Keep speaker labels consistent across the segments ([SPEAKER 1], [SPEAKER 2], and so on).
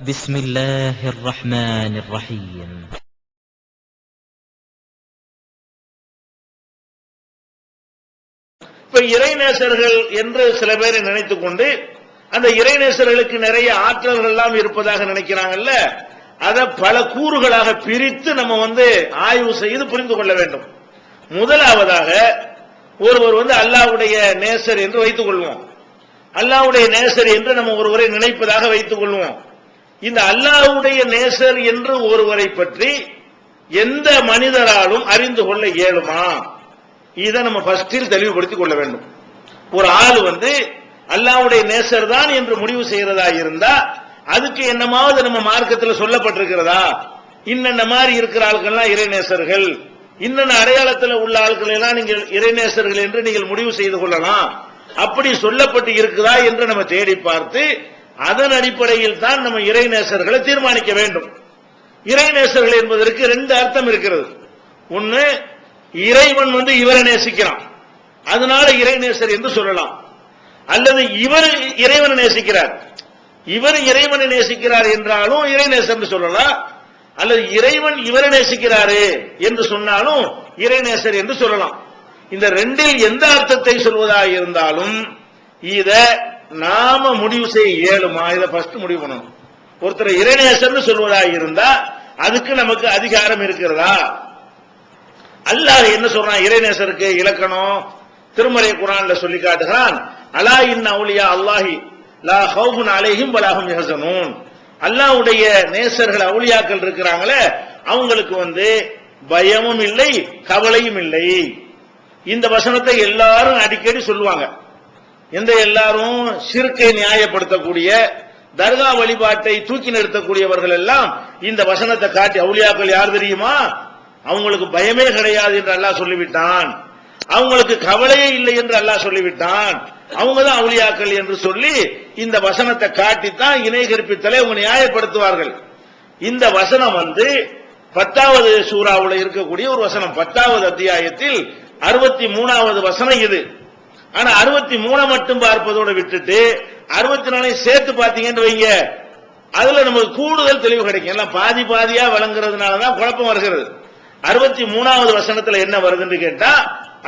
[SPEAKER 1] بسم الله الرحمن الرحيم
[SPEAKER 2] இப்ப இறைநேசர்கள் என்று சில பேரை நினைத்துக் கொண்டு அந்த இறைநேசர்களுக்கு நிறைய ஆற்றல்கள் எல்லாம் இருப்பதாக நினைக்கிறாங்கல்ல அதை பல கூறுகளாக பிரித்து நம்ம வந்து ஆய்வு செய்து புரிந்து கொள்ள வேண்டும் முதலாவதாக ஒருவர் வந்து அல்லாஹ்வுடைய நேசர் என்று வைத்துக் கொள்வோம் அல்லாஹ்வுடைய நேசர் என்று நம்ம ஒருவரை நினைப்பதாக வைத்துக் கொள்வோம் இந்த அல்லாஹ்வுடைய நேசர் என்று ஒருவரை பற்றி எந்த மனிதராலும் அறிந்து கொள்ள இயலுமா? இதை நம்ம ஃபர்ஸ்டில் தெளிவுபடுத்திக் கொள்ள வேண்டும். ஒரு ஆள் வந்து அல்லாஹ்வுடைய நேசர் தான் என்று முடிவு செய்யறதா இருந்தா அதுக்கு என்னமாவது நம்ம மார்க்கத்தில் சொல்லப்பட்டிருக்கிறதா? இன்னென்ன மாதிரி இருக்கிற ஆள்கள்லாம் இறைநேசர்கள் இன்னென்ன அடையாளத்தில் உள்ள ஆட்கள் எல்லாம் நீங்கள் இறைநேசர்கள் என்று நீங்கள் முடிவு செய்து கொள்ளலாம்? அப்படி சொல்லப்பட்டு இருக்குதா என்று நம்ம தேடி பார்த்து அதன் அடிப்படையில் தான் நம்ம இறைநேசர்களை தீர்மானிக்க வேண்டும். இறைநேசர்கள் என்பதற்கு ரெண்டு அர்த்தம் இருக்கிறது. ஒன்னு இறைவன் வந்து இவரை நேசிக்கிறான். அதனால இறைநேசர் என்று சொல்லலாம். அல்லது இவர் இறைவனை நேசிக்கிறார். இவர் இறைவனை நேசிக்கிறார் என்றாலும் இறைநேசர் சொல்லலாம். அல்லது இறைவன் இவரை நேசிக்கிறாரு என்று சொன்னாலும் இறைநேசர் என்று சொல்லலாம். இந்த ரெண்டில் எந்த அர்த்தத்தை சொல்வதாக இருந்தாலும் இத நாம முடிவு செய்ய இயலுமா இதை ஃபர்ஸ்ட் முடிவு பண்ணணும். ஒருத்தர் இறைநேசர்னு சொல்வதாக இருந்தா அதுக்கு நமக்கு அதிகாரம் இருக்கிறதா? அல்லாஹ் என்ன சொல்றான்? இறைநேசருக்கு இலக்கணம் திருமறை குரான்ல சொல்லி காட்டுகிறான். அலா இன்ன அவுலியா அல்லாஹி லா ஹவுன் அலைஹிம் வலாஹும் யஹ்சனூன். அல்லாஹ்வுடைய நேசர்கள் அவுலியாக்கள் இருக்கிறாங்களே அவங்களுக்கு வந்து பயமும் இல்லை கவலையும் இல்லை. இந்த வசனத்தை எல்லாரும் அடிக்கடி சொல்லுவாங்க. எந்த எல்லாரும் சிறுக்கை நியாயப்படுத்தக்கூடிய தர்கா வழிபாட்டை தூக்கி நிறுத்தக்கூடியவர்கள் எல்லாம் இந்த வசனத்தை காட்டி அவுலியாக்கள் யார் தெரியுமா? அவங்களுக்கு பயமே கிடையாது என்று அல்லாஹ் சொல்லிவிட்டான். அவங்களுக்கு கவலையே இல்லை என்று அல்லாஹ் சொல்லிவிட்டான். அவங்க தான் அவுலியாக்கள் என்று சொல்லி இந்த வசனத்தை காட்டித்தான் இணை கற்பித்தலை அவங்க நியாயப்படுத்துவார்கள். இந்த வசனம் வந்து பத்தாவது சூறாவில் இருக்கக்கூடிய ஒரு வசனம். பத்தாவது அத்தியாயத்தில் அறுபத்தி மூணாவது வசனம் இது. ஆனா அறுபத்தி மூணை மட்டும் பார்ப்பதோட விட்டுட்டு அறுபத்தி நாலையும் சேர்த்து பாத்தீங்கன்னு வைங்க. அதுல நமக்கு கூடுதல் தெளிவு கிடைக்கும். எல்லாம் பாதி பாதியா வழங்குறதுனாலதான் குழப்பம் வருகிறது. அறுபத்தி மூணாவது வசனத்துல என்ன வருதுன்னு கேட்டா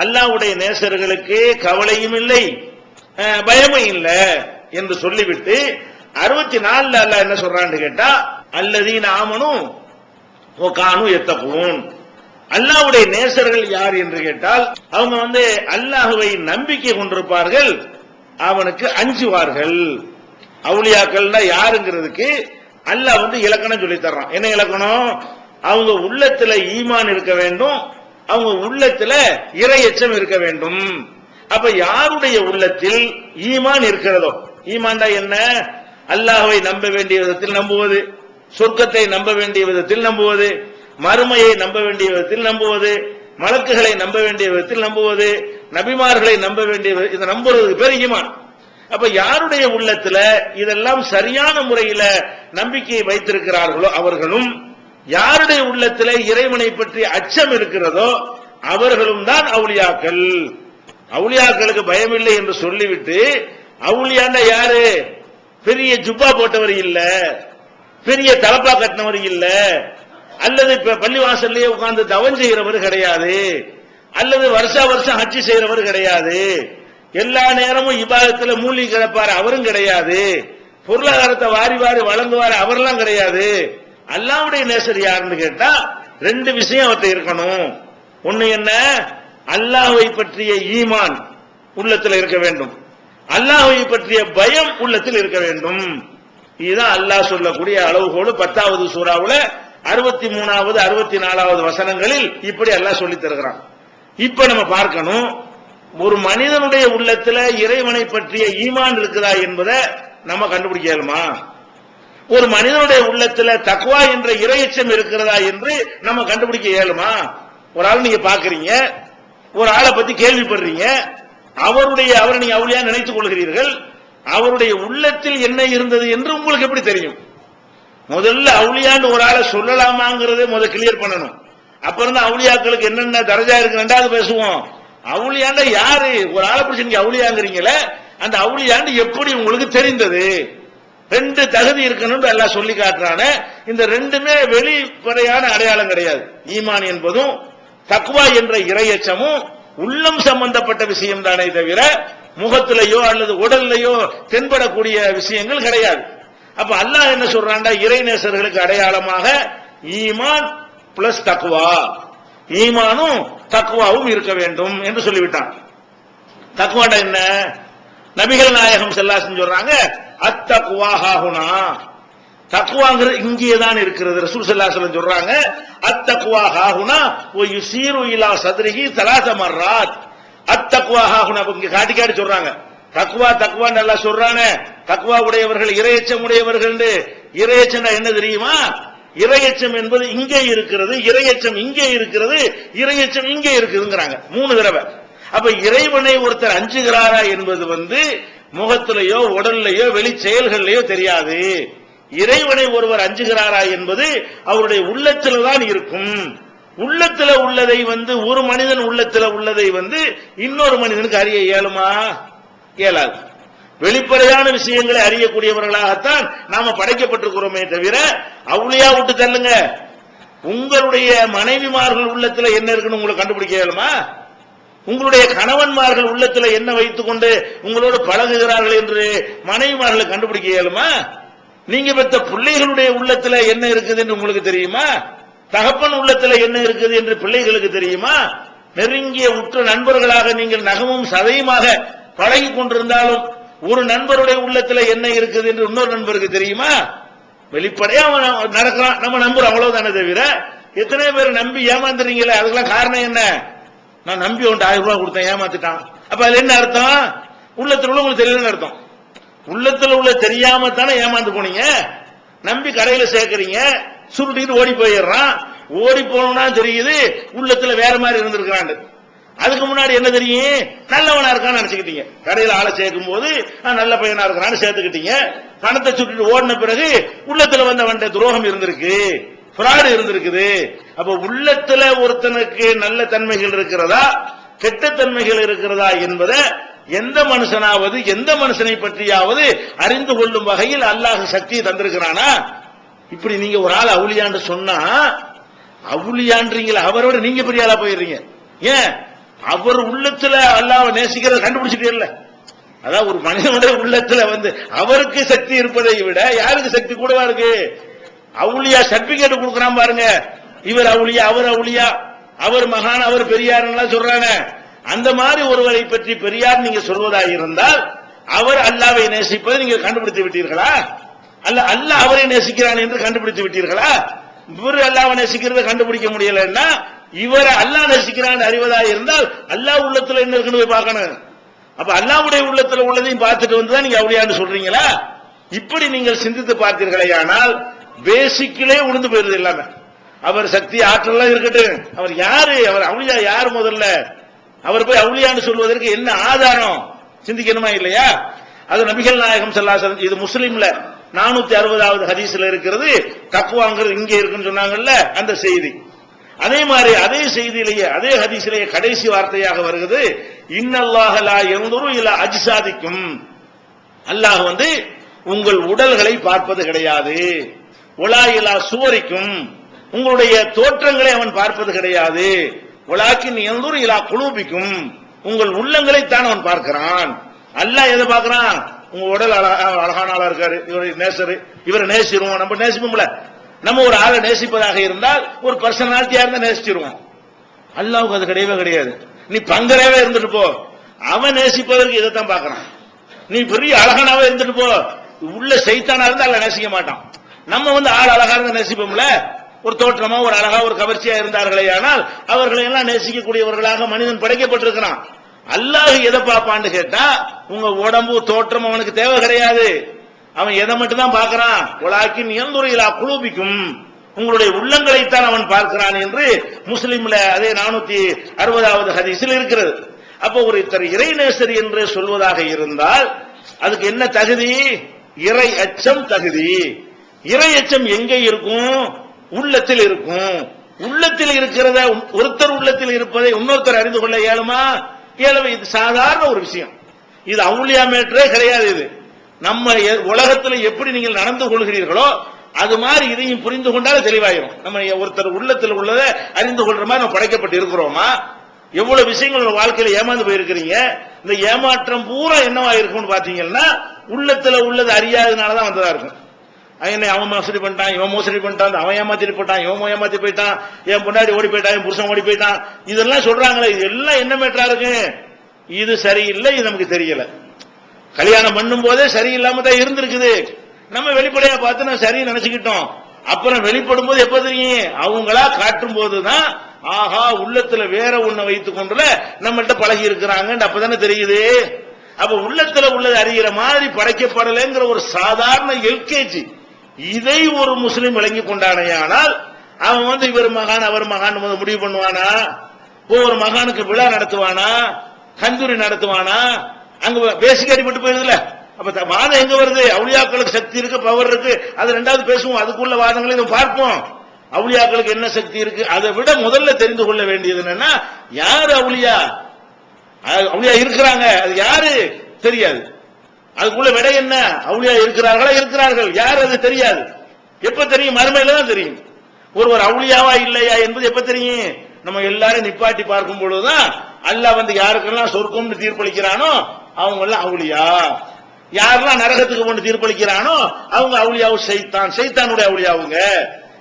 [SPEAKER 2] அல்லாவுடைய நேசர்களுக்கு கவலையும் இல்லை பயமும் இல்லை என்று சொல்லிவிட்டு அறுபத்தி நாலுல அல்லா என்ன சொல்றான்னு கேட்டா அல்லதீன் ஆமனும் காணும் எத்தப்பூன் அல்லாவுடைய நேசர்கள் யார் என்று கேட்டால் அவங்க வந்து அல்லாஹுவை நம்பிக்கை கொண்டிருப்பார்கள் அவனுக்கு அஞ்சுவார்கள். அவுளியாக்கள்னா யாருங்கிறதுக்கு அல்லாஹ் வந்து இலக்கணம் சொல்லி தர்றான். என்ன இலக்கணம்? அவங்க உள்ளத்துல ஈமான் இருக்க வேண்டும் அவங்க உள்ளத்துல இரையச்சம் இருக்க வேண்டும். அப்ப யாருடைய உள்ளத்தில் ஈமான் இருக்கிறதோ? ஈமான்டா என்ன? அல்லாஹுவை நம்ப வேண்டிய விதத்தில் நம்புவது சொர்க்கத்தை நம்ப வேண்டிய விதத்தில் நம்புவது மறுமையை நம்ப வேண்டிய விதத்தில் நம்புவது மலக்குகளை நம்ப வேண்டிய விதத்தில் நம்புவது நபிமார்களை நம்ப வேண்டிய இதை நம்புறதுக்கு பேர் ஈமான். அப்ப யாருடைய உள்ளத்துல இதெல்லாம் சரியான முறையில நம்பிக்கையை வைத்திருக்கிறார்களோ அவர்களும் யாருடைய உள்ளத்துல இறைவனை பற்றி அச்சம் இருக்கிறதோ அவர்களும் தான் அவுலியாக்கள் அவுளியாக்களுக்கு பயமில்லை என்று சொல்லிவிட்டு அவுலியான்னா யாரு? பெரிய ஜுப்பா போட்டவர் இல்ல பெரிய தலப்பா கட்டினவர் இல்ல அல்லது பள்ளிவாசல்லையே உட்கார்ந்து தவம் செய்கிறவர் கிடையாது. அல்லது வருஷா வருஷம் ஹஜ்ஜி செய்யறவர் கிடையாது. எல்லா நேரமும் இபாதத்தில் மூழ்கி கிடப்பார் அவரும் கிடையாது. பொருளாதாரத்தை வாரி வாரி வழங்குவார் அவரெல்லாம் கிடையாது. அல்லாவுடைய நேசர் யாருன்னு கேட்டா ரெண்டு விஷயம் அவர்த்த இருக்கணும். ஒண்ணு என்ன? அல்லாஹை பற்றிய ஈமான் உள்ளத்தில் இருக்க வேண்டும். அல்லாஹை பற்றிய பயம் உள்ளத்தில் இருக்க வேண்டும். இதுதான் அல்லாஹ் சொல்லக்கூடிய அளவுகோடு பத்தாவது சூறாவுல அறுபத்தி மூணாவது அறுபத்தி நாலாவது வசனங்களில் இப்படி எல்லாம் சொல்லி தருகிறான். இப்ப நம்ம பார்க்கணும் ஒரு மனிதனுடைய உள்ளத்துல இறைவனை பற்றிய ஈமான் இருக்குதா என்பதை நம்ம கண்டுபிடிக்க இயலுமா? ஒரு மனிதனுடைய உள்ளத்துல தக்குவா என்ற இறையச்சம் இருக்கிறதா என்று நம்ம கண்டுபிடிக்க இயலுமா? ஒரு ஆள் நீங்க பாக்குறீங்க ஒரு ஆளை பத்தி கேள்விப்படுறீங்க அவருடைய அவரை நீங்க அவளியா நினைத்துக் கொள்கிறீர்கள் அவருடைய உள்ளத்தில் என்ன இருந்தது என்று உங்களுக்கு எப்படி தெரியும்? முதல்ல அவுளியான்னு ஒரு ஆளை சொல்லலாமாங்கிறதே முத கிளியர் பண்ணணும். அப்புறம் தான் அவுளியாக்களுக்கு என்னென்ன தரஜா இருக்கு ரெண்டாவது பேசுவோம். அவுளியாண்ட யாரு? ஒரு ஆளை பிடிச்சி நீங்க அவுளியாங்கிறீங்களே அந்த அவுளியாண்டு எப்படி உங்களுக்கு தெரிந்தது? ரெண்டு தகுதி இருக்கணும்னு எல்லாம் சொல்லி காட்டுறான. இந்த ரெண்டுமே வெளிப்படையான அடையாளம் கிடையாது. ஈமான் என்பதும் தக்வா என்ற இரையச்சமும் உள்ளம் சம்பந்தப்பட்ட விஷயம் தானே தவிர முகத்திலேயோ அல்லது உடல்லையோ தென்படக்கூடிய விஷயங்கள் கிடையாது. அப்ப அல்லாஹ் என்ன சொல்றான்டா? இறைநேசர்களுக்கு அடையாளமாக ஈமான் பிளஸ் தக்குவா ஈமானும் தக்குவாவும் இருக்க வேண்டும் என்று சொல்லிவிட்டான். தக்வாண்டா என்ன? நபிகள் நாயகம் செல்லாசன் சொல்றாங்க அத்தக்வா ஹாகுனா தக்குவாங்கிறது இங்கே தான் இருக்கிறது. ரசூல் ஸல்லல்லாஹு சொல்றாங்க அத்தக்வா ஹாகுனா ஓ யுசீரு இலா சத்ரிஹி தலாத மர்ராத். ஹாகுனா இங்க காட்டி காட்டி சொல்றாங்க. தக்குவா தக்குவா நல்லா சொல்றானே. தக்குவா உடையவர்கள் இரையச்சம் உடையவர்கள் இரையச்சம் என்ன தெரியுமா? இரையச்சம் என்பது இங்கே இருக்கிறது இரையச்சம் இங்கே இருக்கிறது இரையச்சம் இங்கே இருக்குதுங்கிறாங்க. மூணு தடவை. அப்ப இறைவனை ஒருத்தர் அஞ்சுகிறாரா என்பது வந்து முகத்திலேயோ உடல்லையோ வெளி செயல்கள்லயோ தெரியாது. இறைவனை ஒருவர் அஞ்சுகிறாரா என்பது அவருடைய உள்ளத்தில் தான் இருக்கும். உள்ளத்துல உள்ளதை வந்து ஒரு மனிதன் உள்ளத்துல உள்ளதை வந்து இன்னொரு மனிதனுக்கு அறிய இயலுமா? இயலாது. வெளிப்படையான விஷயங்களை அறியக்கூடியவர்களாகத்தான் நாம படைக்கப்பட்டிருக்கிறோமே தவிர அவுளியா விட்டு தள்ளுங்க. உங்களுடைய மனைவிமார்கள் உள்ளத்துல என்ன இருக்குன்னு உங்களை கண்டுபிடிக்க இயலுமா? உங்களுடைய கணவன்மார்கள் உள்ளத்துல என்ன வைத்துக் கொண்டு உங்களோடு பழகுகிறார்கள் என்று மனைவிமார்களை கண்டுபிடிக்க இயலுமா? நீங்க பெற்ற பிள்ளைகளுடைய உள்ளத்துல என்ன இருக்குது என்று உங்களுக்கு தெரியுமா? தகப்பன் உள்ளத்துல என்ன இருக்குது என்று பிள்ளைகளுக்கு தெரியுமா? நெருங்கிய உற்ற நண்பர்களாக நீங்கள் நகமும் சதையுமாக பழகி கொண்டிருந்தாலும் ஒரு நண்பருடைய உள்ளத்துல என்ன இருக்குது என்று இன்னொரு நண்பருக்கு தெரியுமா? வெளிப்படையா அவன் நடக்கிறான். நம்ம நம்புறோம். அவ்வளவுதானே தவிர எத்தனை பேர் நம்பி ஏமாந்துறீங்களே அதுக்கெல்லாம் காரணம் என்ன? நான் நம்பி உன்ட்டு ஆயிரம் ரூபாய் கொடுத்தேன் ஏமாத்திட்டான். அப்ப அதுல என்ன அர்த்தம்? உள்ளத்துல உள்ள உங்களுக்கு தெரியலன்னு அர்த்தம். உள்ளத்துல உள்ள தெரியாம தானே ஏமாந்து போனீங்க? நம்பி கடையில சேர்க்கறீங்க சுருட்டிட்டு ஓடி போயிடுறான். ஓடி போனோம்னா தெரியுது உள்ளத்துல வேற மாதிரி இருந்திருக்கிறான் அதுக்கு முன்னாடி என்ன தெரியும்? நல்லவனா இருக்கான்னு நினைச்சுக்கிட்டீங்க. கடையில் ஆளை சேர்க்கும் போது நல்ல பையனா இருக்கிறான்னு சேர்த்துக்கிட்டீங்க. பணத்தை சுட்டுட்டு ஓடின பிறகு உள்ளத்துல வந்த துரோகம் இருந்திருக்கு. பிராடு இருந்திருக்குது. அப்ப உள்ளத்துல ஒருத்தனுக்கு நல்ல தன்மைகள் இருக்கிறதா கெட்ட தன்மைகள் இருக்கிறதா என்பதை எந்த மனுஷனாவது எந்த மனுஷனை பற்றியாவது அறிந்து கொள்ளும் வகையில் அல்லாஹ் சக்தியை தந்திருக்கிறானா? இப்படி நீங்க ஒரு ஆள் அவுளியான்னு சொன்னா அவுளியான்றீங்களா அவரோட நீங்க பெரிய ஆளா போயிடுறீங்க. ஏன்? அவர் உள்ளத்துல அல்லாஹ் நேசிக்கிறத கண்டுபிடிச்சிட்டே அதான் ஒரு மனிதனுடைய உள்ளத்துல வந்து அவருக்கு சக்தி இருப்பதை விட யாருக்கு சக்தி கூடவா இருக்கு? அவுளியா சர்டிபிகேட் கொடுக்கறான் பாருங்க. இவர் அவுளியா அவர் அவுளியா அவர் மகான் அவர் பெரியார் சொல்றாங்க. அந்த மாதிரி ஒருவரை பற்றி பெரியார் நீங்க சொல்வதாக இருந்தால் அவர் அல்லாவை நேசிப்பதை நீங்க கண்டுபிடித்து விட்டீர்களா? அல்ல அல்லாஹ் அவரை நேசிக்கிறான் என்று கண்டுபிடித்து விட்டீர்களா? இவர் அல்லாவை நேசிக்கிறத கண்டுபிடிக்க முடியலன்னா இவரை அல்லாஹ் நேசிக்கிறான் அறிவதா இருந்தால் அல்லாஹ் உள்ளத்துல என்ன இருக்குன்னு போய் பார்க்கணும். அப்ப அல்லாவுடைய உள்ளத்துல உள்ளதையும் பார்த்துட்டு வந்துதான் நீங்க அவுளியான்னு சொல்றீங்களா? இப்படி நீங்கள் சிந்தித்து பார்த்தீர்களேயானால் பேசிக்கிலே உளுந்து போயிருது எல்லாமே. அவர் சக்தி ஆற்றல்லாம் இருக்கட்டும். அவர் யாரு? அவர் அவளியா யார் முதல்ல? அவர் போய் அவளியான்னு சொல்வதற்கு என்ன ஆதாரம்? சிந்திக்கணுமா இல்லையா? அது நபிகள் நாயகம் ஸல்லல்லாஹு இது முஸ்லீம்ல நானூத்தி அறுபதாவது ஹதீஸ்ல இருக்கிறது. தக்குவாங்கிறது இங்கே இருக்குன்னு சொன்னாங்கல்ல அந்த செய்தி. அதே மாதிரி அதே செய்தியிலேயே அதே ஹதீசிலேயே கடைசி வார்த்தையாக வருகிறது இன்னல்லாஹலா லா இல்ல அஜிசாதிக்கும். அல்லாஹ் வந்து உங்கள் உடல்களை பார்ப்பது கிடையாது. உலா இலா சுவரிக்கும். உங்களுடைய தோற்றங்களை அவன் பார்ப்பது கிடையாது. உலாக்கின் எந்தூர் இலா குழுபிக்கும் உங்கள் உள்ளங்களை தான் அவன் பார்க்கிறான். அல்லாஹ் எதை பார்க்கறான்? உங்க உடல் அழகா அழகான ஆளா இருக்காரு. இவர் நேசரு. இவரை நேசிருவோம். நம்ம நேசிப்போம்ல. நம்ம ஒரு ஆளை நேசிப்பதாக இருந்தால் ஒரு பர்சனாலிட்டியா இருந்தா நேசிச்சிருவோம். அல்லாவுக்கு அது கிடையவே கிடையாது. நீ பங்கரவே இருந்துட்டு போ. அவன் நேசிப்பதற்கு இதைத்தான் பார்க்கறான். நீ பெரிய அழகனாவே இருந்துட்டு போ. உள்ள செய்தானா இருந்தா அல்ல நேசிக்க மாட்டான். நம்ம வந்து ஆள் அழகா இருந்தா நேசிப்போம்ல? ஒரு தோற்றமா ஒரு அழகா ஒரு கவர்ச்சியா இருந்தார்களே ஆனால் அவர்களை எல்லாம் நேசிக்கக்கூடியவர்களாக மனிதன் படைக்கப்பட்டிருக்கிறான். அல்லாஹ் எதை பார்ப்பான்னு கேட்டா உங்க உடம்பு தோற்றம் அவனுக்கு தேவை கிடையாது. அவன் எதை மட்டும் தான் உலாக்கின் எந்துரையிலா குழுபிக்கும் உங்களுடைய உள்ளங்களைத்தான் அவன் பார்க்கிறான் என்று முஸ்லீம்ல அதே நானூத்தி அறுபதாவது ஹதீஸில் இருக்கிறது. அப்போ ஒரு இத்தர் இறைநேசர் என்று சொல்வதாக இருந்தால் அதுக்கு என்ன தகுதி? இறை அச்சம் தகுதி. இறை அச்சம் எங்கே இருக்கும்? உள்ளத்தில் இருக்கும். உள்ளத்தில் இருக்கிறத ஒருத்தர் உள்ளத்தில் இருப்பதை இன்னொருத்தர் அறிந்து கொள்ள இயலுமா? இயலுமா இது சாதாரண ஒரு விஷயம். இது அவுளியா மேட்டரே கிடையாது இது. நம்ம எ- உலகத்துல எப்படி நீங்கள் நடந்து கொள்கிறீர்களோ அது மாதிரி இதையும் புரிந்து கொண்டால் தெளிவாயிரும். நம்ம ஒருத்தர் உள்ளத்தில் உள்ளதை அறிந்து கொள்ற மாதிரி நம்ம படைக்கப்பட்டு இருக்கிறோமா? எவ்வளவு விஷயங்கள் வாழ்க்கையில் வாழ்க்கையில ஏமாந்து போயிருக்கிறீங்க? இந்த ஏமாற்றம் பூரா என்னவா இருக்கும்னு பாத்தீங்கன்னா உள்ளத்துல உள்ளது அறியாததுனாலதான் வந்ததா இருக்கும். அவன் என்ன அவன் மோசடி பண்ணிட்டான் இவன் மோசடி பண்ணிட்டான் அவன் ஏமாத்திட்டு போட்டான் இவன் ஏமாத்தி போயிட்டான் என் பொண்டாடி ஓடி போயிட்டான் என் புருஷன் ஓடி போயிட்டான். இதெல்லாம் சொல்றாங்களே இது எல்லாம் என்ன மேட்டரா இருக்கு? இது சரியில்லை இது நமக்கு தெரியல. கல்யாணம் பண்ணும் போதே சரியில்லாம தான் இருந்திருக்குது. நம்ம வெளிப்படையா பார்த்து நான் சரி நினைச்சுக்கிட்டோம். அப்புறம் வெளிப்படும் போது எப்ப தெரியும்? அவங்களா காட்டும் போதுதான் ஆஹா உள்ளத்துல வேற ஒண்ண வைத்துக் கொண்டுல நம்மள்ட்ட பழகி இருக்கிறாங்க அப்பதானே தெரியுது. அப்ப உள்ளத்துல உள்ளது அறிகிற மாதிரி படைக்கப்படலைங்கிற ஒரு சாதாரண எல்கேஜி இதை ஒரு முஸ்லீம் விளங்கி கொண்டானையானால் அவன் வந்து இவர் மகான் அவர் மகான் முடிவு பண்ணுவானா? ஒவ்வொரு மகானுக்கு விழா நடத்துவானா? கந்தூரி நடத்துவானா? அங்க பேசிக் அடிபட்டு போயிருதுல. அப்ப த- வாதம் எங்க வருது? அவுளியாக்களுக்கு சக்தி இருக்கு பவர் இருக்கு. அது ரெண்டாவது பேசுவோம். அதுக்குள்ள வாதங்களை நம்ம பார்ப்போம். அவுளியாக்களுக்கு என்ன சக்தி இருக்கு? அதை விட முதல்ல தெரிந்து கொள்ள வேண்டியது என்னன்னா யார் அவுளியா? அது அவுளியா இருக்கிறாங்க. அது யாரு? தெரியாது. அதுக்குள்ள விடை என்ன? அவுளியா இருக்கிறார்களா? இருக்கிறார்கள். யார்? அது தெரியாது. எப்ப தெரியும்? மறுமையில தான் தெரியும். ஒருவர் அவுளியாவா இல்லையா என்பது எப்ப தெரியும்? நம்ம எல்லாரும் நிப்பாட்டி பார்க்கும் பொழுதுதான். அல்லாஹ் வந்து யாருக்கெல்லாம் சொர்க்கம்னு தீர்ப்பளிக்கிறானோ அவங்கள அவுளியா? யாரெல்லாம் நரகத்துக்கு கொண்டு தீர்ப்பளிக்கிறானோ அவங்க அவுளியாவு சைத்தான். சைத்தானுடைய அவுளியாவுங்க.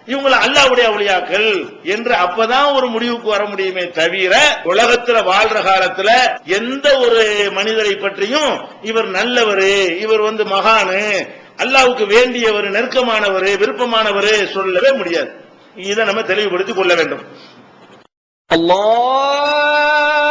[SPEAKER 2] இவங்கள அல்லாவுடைய அவளியாக்கள் என்று அப்பதான் ஒரு முடிவுக்கு வர முடியுமே தவிர உலகத்துல வாழ்ற காலத்துல எந்த ஒரு மனிதரை பற்றியும் இவர் நல்லவர் இவர் வந்து மகானு அல்லாவுக்கு வேண்டியவர் நெருக்கமானவர் விருப்பமானவர் சொல்லவே முடியாது. இதை நம்ம தெளிவுபடுத்தி கொள்ள வேண்டும்.
[SPEAKER 3] அல்லாஹ்!